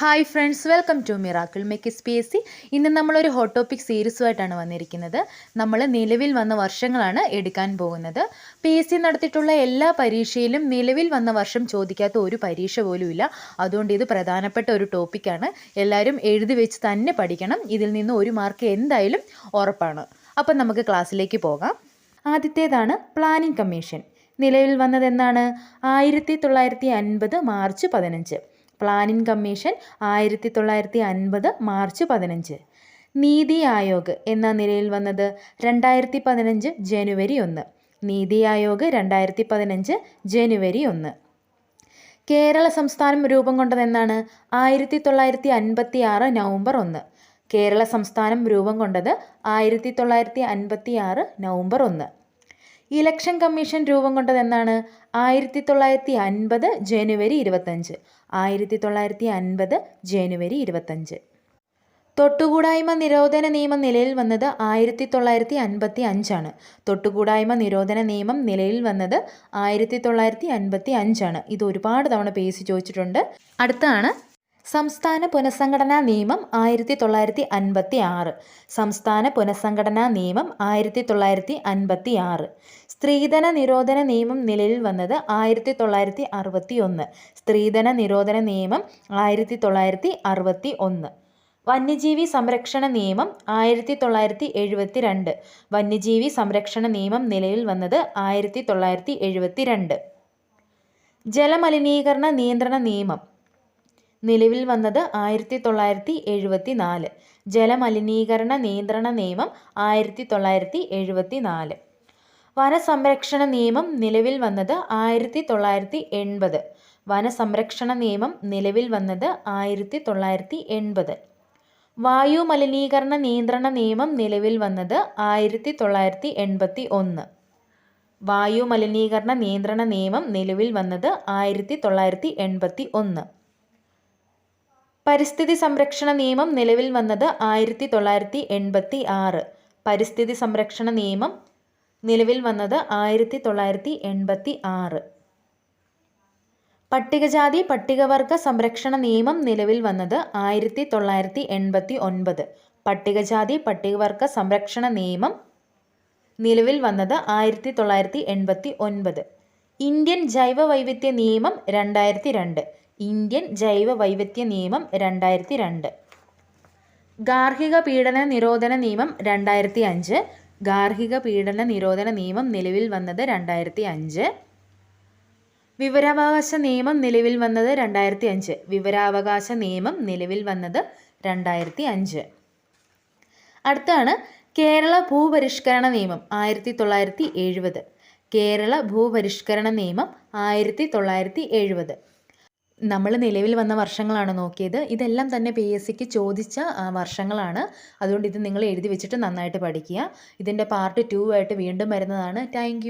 Hi friends welcome to miracle make P S C ഇന്ന് നമ്മളൊരു hot topic സീരീസുമായിട്ടാണ് വന്നിരിക്കുന്നത്. നമ്മൾ നിലവിൽ വന്ന വർഷങ്ങളാണ് എടുക്കാൻ പോകുന്നത്. പി എസ് സി നടത്തിയിട്ടുള്ള എല്ലാ പരീക്ഷയിലും നിലവിൽ വന്ന വർഷം ചോദിക്കാത്ത ഒരു പരീക്ഷ പോലും ഇല്ല അതുകൊണ്ട് ഇത് പ്രധാനപ്പെട്ട ഒരു ടോപ്പിക്കാണ് എല്ലാവരും എഴുതി വെച്ച് തന്നെ പഠിക്കണം. ഇതിൽ നിന്ന് ഒരു മാർക്ക് എന്തായാലും ഉറപ്പാണ്. അപ്പം നമുക്ക് ക്ലാസ്സിലേക്ക് പോകാം. ആദ്യത്തേതാണ് പ്ലാനിംഗ് കമ്മീഷൻ നിലവിൽ വന്നതെന്നാണ് ആയിരത്തി തൊള്ളായിരത്തി അൻപത് മാർച്ച് പതിനഞ്ച്. പ്ലാനിംഗ് കമ്മീഷൻ ആയിരത്തി തൊള്ളായിരത്തി അൻപത് മാർച്ച് പതിനഞ്ച്. നീതി ആയോഗ് എന്ന നിലയിൽ വന്നത് രണ്ടായിരത്തി പതിനഞ്ച് ജനുവരി ഒന്ന്. നീതി ആയോഗ് രണ്ടായിരത്തി പതിനഞ്ച് ജനുവരി ഒന്ന്. കേരള സംസ്ഥാനം രൂപം കൊണ്ടതെന്നാണ് ആയിരത്തി തൊള്ളായിരത്തി അൻപത്തി ആറ് നവംബർ ഒന്ന്. കേരള സംസ്ഥാനം രൂപം കൊണ്ടത് ആയിരത്തി തൊള്ളായിരത്തി അൻപത്തി ആറ് നവംബർ ഒന്ന്. ഇലക്ഷൻ കമ്മീഷൻ രൂപം കൊണ്ടതെന്നാണ് ആയിരത്തി തൊള്ളായിരത്തി അൻപത് ജനുവരി ഇരുപത്തഞ്ച്. ആയിരത്തി തൊള്ളായിരത്തി അൻപത് ജനുവരി ഇരുപത്തഞ്ച്. തൊട്ടുകൂടായ്മ നിരോധന നിയമം നിലയിൽ വന്നത് ആയിരത്തി തൊള്ളായിരത്തി അൻപത്തി അഞ്ചാണ് തൊട്ടുകൂടായ്മ നിരോധന നിയമം നിലയിൽ വന്നത് ആയിരത്തി തൊള്ളായിരത്തി അൻപത്തി അഞ്ചാണ് ഇത് ഒരുപാട് തവണ പേസി ചോദിച്ചിട്ടുണ്ട്. അടുത്താണ് സംസ്ഥാന പുനഃസംഘടനാ നിയമം ആയിരത്തി തൊള്ളായിരത്തി അൻപത്തി ആറ് സംസ്ഥാന പുനഃസംഘടനാ നിയമം ആയിരത്തി തൊള്ളായിരത്തി അൻപത്തി ആറ് സ്ത്രീധന നിരോധന നിയമം നിലവിൽ വന്നത് ആയിരത്തി തൊള്ളായിരത്തി അറുപത്തി ഒന്ന് സ്ത്രീധന നിരോധന നിയമം ആയിരത്തി തൊള്ളായിരത്തി അറുപത്തി ഒന്ന് വന്യജീവി സംരക്ഷണ നിയമം ആയിരത്തി തൊള്ളായിരത്തി എഴുപത്തി രണ്ട് വന്യജീവി സംരക്ഷണ നിയമം നിലവിൽ വന്നത് ആയിരത്തി തൊള്ളായിരത്തി എഴുപത്തി രണ്ട് ജലമലിനീകരണ നിയന്ത്രണ നിയമം നിലവിൽ വന്നത് ആയിരത്തി തൊള്ളായിരത്തി എഴുപത്തി നാല് ജലമലിനീകരണ നിയന്ത്രണ നിയമം ആയിരത്തി തൊള്ളായിരത്തി എഴുപത്തി നാല് വനസംരക്ഷണ നിയമം നിലവിൽ വന്നത് ആയിരത്തി തൊള്ളായിരത്തി എൺപത് വനസംരക്ഷണ നിയമം നിലവിൽ വന്നത് ആയിരത്തി തൊള്ളായിരത്തി എൺപത് വായു മലിനീകരണ നിയന്ത്രണ നിയമം നിലവിൽ വന്നത് ആയിരത്തി തൊള്ളായിരത്തി എൺപത്തി ഒന്ന് വായു മലിനീകരണ നിയന്ത്രണ നിയമം നിലവിൽ വന്നത് ആയിരത്തി തൊള്ളായിരത്തി എൺപത്തി ഒന്ന് പരിസ്ഥിതി സംരക്ഷണ നിയമം നിലവിൽ വന്നത് ആയിരത്തി തൊള്ളായിരത്തി എൺപത്തി ആറ് പരിസ്ഥിതി സംരക്ഷണ നിയമം നിലവിൽ വന്നത് ആയിരത്തി തൊള്ളായിരത്തി എൺപത്തി ആറ് പട്ടികജാതി പട്ടികവർഗ സംരക്ഷണ നിയമം നിലവിൽ വന്നത് ആയിരത്തി തൊള്ളായിരത്തി എൺപത്തി ഒൻപത് പട്ടികജാതി പട്ടികവർഗ സംരക്ഷണ നിയമം നിലവിൽ വന്നത് ആയിരത്തി തൊള്ളായിരത്തി എൺപത്തി ഒൻപത് ഇന്ത്യൻ ജൈവ വൈവിധ്യ നിയമം രണ്ടായിരത്തി രണ്ട് ഇന്ത്യൻ ജൈവ വൈവിധ്യ നിയമം രണ്ടായിരത്തി രണ്ട് ഗാർഹിക പീഡന നിരോധന നിയമം രണ്ടായിരത്തി അഞ്ച് ഗാർഹിക പീഡന നിരോധന നിയമം നിലവിൽ വന്നത് രണ്ടായിരത്തി അഞ്ച് വിവരാവകാശ നിയമം നിലവിൽ വന്നത് രണ്ടായിരത്തി അഞ്ച് വിവരാവകാശ നിയമം നിലവിൽ വന്നത് രണ്ടായിരത്തി അഞ്ച് അടുത്താണ് കേരള ഭൂപരിഷ്കരണ നിയമം ആയിരത്തി തൊള്ളായിരത്തി എഴുപത് കേരള ഭൂപരിഷ്കരണ നിയമം ആയിരത്തി തൊള്ളായിരത്തി എഴുപത് നമ്മൾ നിലവിൽ വന്ന വർഷങ്ങളാണ് നോക്കിയത്. ഇതെല്ലാം തന്നെ പി എസ് സിക്ക് ചോദിച്ച വർഷങ്ങളാണ്. അതുകൊണ്ട് ഇത് നിങ്ങൾ എഴുതി വെച്ചിട്ട് നന്നായിട്ട് പഠിക്കുക. ഇതിന്റെ പാർട്ട് ടു ആയിട്ട് വീണ്ടും വരുന്നതാണ്. താങ്ക്